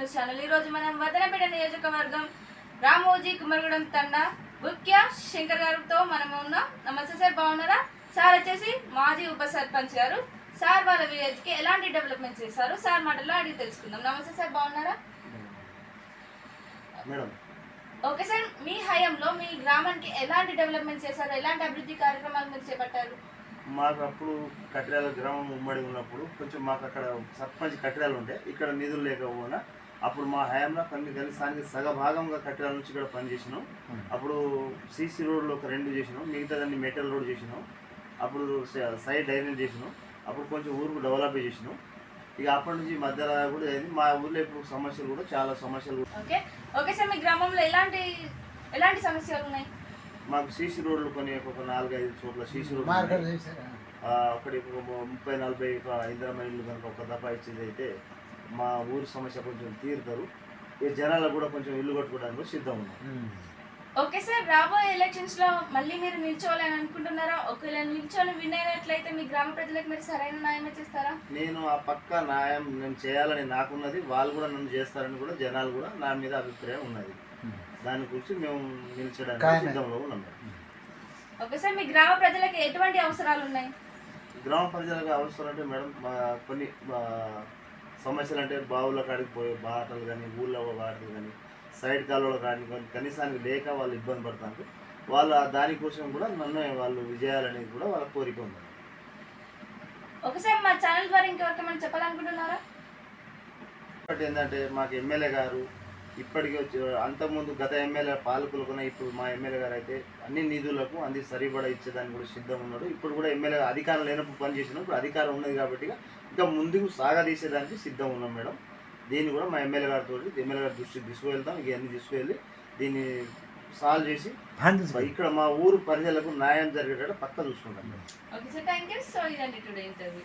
News channel. ఈ రోజు మనం వదనపేట నియోజకవర్గం రామోజీ కుమరగూడెం తండా ముఖ్య శంకర్ గారితో మనం ఉన్నాం. నమస్తే సార్ బాగున్నారా? సార్ వచ్చేసి మాజీ ఉప సర్పంచ్ గారు. సార్ వాళ్ళ విలేజ్కి ఎలాంటి డెవలప్మెంట్ చేశారు? సార్ మాటల్లో అడిగి తెలుసుకుందాం. నమస్తే సార్ బాగున్నారా? ఓకే సార్ మీ హయాంలో మీ గ్రామానికి ఎలాంటి డెవలప్మెంట్ చేశారు? ఎలాంటి అభివృద్ధి కార్యక్రమాలు మీరు చేపట్టారు? మాకు అప్పుడు కట్రాల గ్రామం ఉమ్మడి ఉన్నప్పుడు కొంచెం మాకు అక్కడ సర్పంచ్ కట్టడాలు ఉంటాయి ఇక్కడ నిధులు లేకపోయినా అప్పుడు మా హయాంలో కొన్ని సగ భాగంగా కట్టిరాల నుంచి ఇక్కడ పనిచేసినాం. అప్పుడు సీసీ రోడ్లు ఒక రెండు చేసినాం. మిగతా దాన్ని మెటల్ రోడ్ చేసినాం. అప్పుడు సైడ్ డైనింగ్ చేసినాం. అప్పుడు కొంచెం ఊరుకు డెవలప్ చేసినాం. ఇక అప్పటి నుంచి మధ్యలో కూడా అయింది మా ఊర్లో ఇప్పుడు సమస్యలు కూడా చాలా సమస్యలు ఓకే. ఓకే సార్ మీ గ్రామంలో ఎలాంటి ఎలాంటి సమస్యలు ఉన్నాయి? మాకు సీసీ రోడ్లు కొన్ని ఒక నాలుగైదు చోట్ల సీసీ రోడ్లు ఒకటి ముప్పై నలభై ఇల్లు కనుక ఒక దఫా ఇచ్చేది అయితే మా ఊరి సమస్య కొంచెం తీరుతారు. ఈ జనాలకు కూడా కొంచెం ఇల్లు కట్టుకోవడానికి సిద్ధం ఉన్నాం. ఓకే సార్ రాబోయే ఎలక్షన్స్లో మళ్ళీ మీరు నిల్చోవాలని అనుకుంటున్నారా? ఒకవేళ నిల్చొని విన్ అయినట్లయితే మీ గ్రామ ప్రజలకు మీరు సరైన న్యాయం చేస్తారా? నేను ఆ పక్క న్యాయం నేను చేయాలని నాకున్నది వాళ్ళు కూడా నన్ను చేస్తారని కూడా జనాలు కూడా నా మీద అభిప్రాయం ఉన్నది. దాని గురించి మేము నిలిచడానికి సిద్ధంలో ఉన్నాం. ఓకే సార్ మీ గ్రామ ప్రజలకు ఎటువంటి అవసరాలు ఉన్నాయి? గ్రామ ప్రజలకు అవసరం అంటే మేడం కొన్ని సమస్యలు అంటే బావుల కాడికి పోయే బాటలు కానీ ఊళ్ళో బాటలు కానీ సైడ్ కాలువలు కానీ కనీసానికి లేక వాళ్ళు ఇబ్బంది పడతారు వాళ్ళ దానికోసం కూడా నన్ను వాళ్ళు విజయాలనేది కూడా వాళ్ళ కోరిక ఉంది ఓకే సార్ మా ఛానల్ ద్వారా చెప్పాలనుకుంటున్నారా? ఒకటి ఏంటంటే మాకు ఎమ్మెల్యే గారు ఇప్పటికీ వచ్చి అంతకుముందు గత ఎమ్మెల్యే పాలకులు కూడా ఇప్పుడు మా ఎమ్మెల్యే గారు అయితే అన్ని నిధులకు అన్ని సరిపడా ఇచ్చేదానికి కూడా సిద్ధం ఉన్నాడు. ఇప్పుడు కూడా ఎమ్మెల్యే అధికారం లేనప్పుడు పనిచేసినాం ఇప్పుడు అధికారం ఉన్నది కాబట్టి ఇంకా ముందుకు సాగదీసేదానికి సిద్ధం ఉన్నాం మేడం. దీన్ని కూడా మా ఎమ్మెల్యే గారితో ఎమ్మెల్యే గారి దృష్టికి తీసుకువెళ్తాం. ఇవన్నీ తీసుకువెళ్ళి దీన్ని సాల్వ్ చేసి ఇక్కడ మా ఊరు ప్రజలకు న్యాయం జరిగేటట్టు పక్క చూసుకుంటాం madam. Okay sir thank you so ఇదండి టుడే ఇంటర్వ్యూ.